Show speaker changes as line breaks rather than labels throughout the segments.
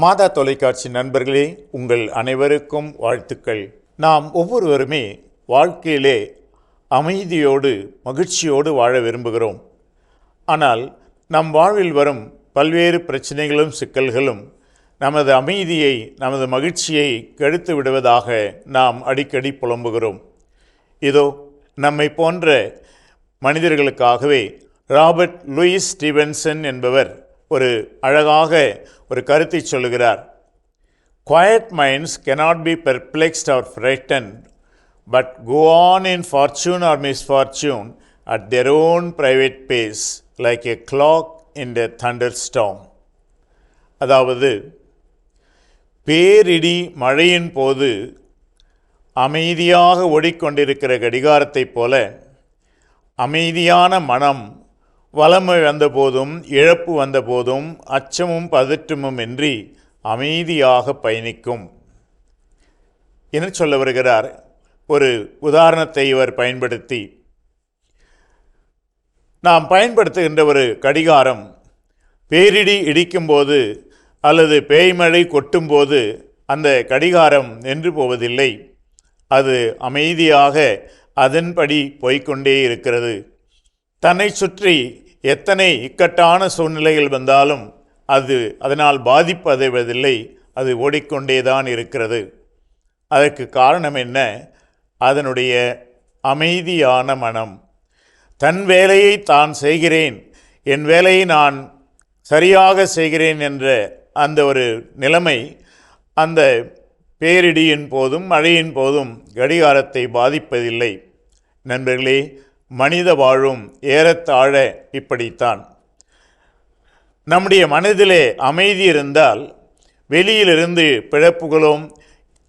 மாதா தொலைக்காட்சி நண்பர்களே உங்கள் அனைவருக்கும் வாழ்த்துக்கள். நாம் ஒவ்வொருவருமே வாழ்க்கையிலே அமைதியோடு மகிழ்ச்சியோடு வாழ விரும்புகிறோம். ஆனால் நம் வாழ்வில் வரும் பல்வேறு பிரச்சனைகளும் சிக்கல்களும் நமது அமைதியை நமது மகிழ்ச்சியை கெடுத்து விடுவதாக நாம் அடிக்கடி புலம்புகிறோம். இதோ நம்மை போன்ற மனிதர்களுக்காகவே ராபர்ட் லூயிஸ் ஸ்டீவன்சன் என்பவர் ஒரு அழகாக ஒரு கருத்தை சொல்லுகிறார் quiet minds cannot be perplexed or frightened but go on in fortune or misfortune at their own private pace like a clock in the thunder storm அதாவது பேரிடி மழையின் போது அமைதியாக ஓடிக்கொண்டிருக்கிற கடிகாரத்தைப் போல அமைதியான மனம் வளமை வந்தபோதும் இழப்பு வந்தபோதும் அச்சமும் பதற்றமும் இன்றி அமைதியாக பயணிக்கும். என சொல்ல வருகிறார். ஒரு உதாரணத்தை இவர் பயன்படுத்தி. நாம் பயன்படுத்துகின்ற ஒரு கடிகாரம் பேரிடி இடிக்கும்போது அல்லது பேய்மழை கொட்டும்போது அந்த கடிகாரம் நின்று போவதில்லை. அது அமைதியாக அதன்படி போய்க்கொண்டே இருக்கிறது. தன்னை சுற்றி எத்தனை இக்கட்டான சூழ்நிலைகள் வந்தாலும் அது அதனால் பாதிப்படைவதில்லை அது ஓடிக்கொண்டே தான் இருக்கிறது. அதற்கு காரணம் என்ன? அதனுடைய அமைதியான மனம். தன் வேலையை தான் செய்கிறேன் என் வேலையை நான் சரியாக செய்கிறேன் என்ற அந்த ஒரு நிலைமை அந்த பேரிடியின் போதும் மழையின் போதும் கடிகாரத்தை பாதிப்பதில்லை. நண்பர்களே மனித வாழும் ஏறத்தாழ இப்படித்தான். நம்முடைய மனதிலே அமைதி இருந்தால் வெளியிலிருந்து பிழப்புகளும்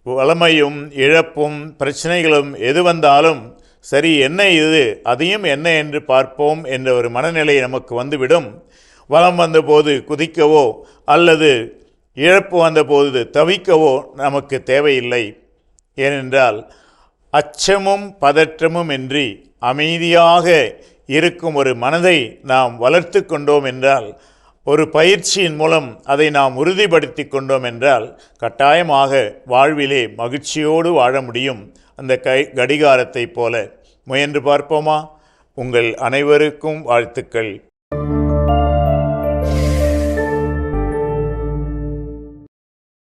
வளமையும் இழப்பும் பிரச்சனைகளும் எது வந்தாலும் சரி என்ன இது? அதையும் என்ன என்று பார்ப்போம் என்ற ஒரு மனநிலை நமக்கு வந்துவிடும். வளம் வந்தபோது குதிக்கவோ அல்லது இழப்பு வந்தபோது தவிக்கவோ நமக்கு தேவையில்லை. ஏனென்றால் அச்சமும் பதற்றமும் இன்றி அமைதியாக இருக்கும் ஒரு மனதை நாம் வளர்த்து கொண்டோம் என்றால் ஒரு பயிற்சியின் மூலம் அதை நாம் உறுதிப்படுத்தி கொண்டோம் என்றால் கட்டாயமாக வாழ்விலே மகிழ்ச்சியோடு வாழ முடியும் அந்த கை கடிகாரத்தைப் போல. முயன்று பார்ப்போமா? உங்கள் அனைவருக்கும் வாழ்த்துக்கள்.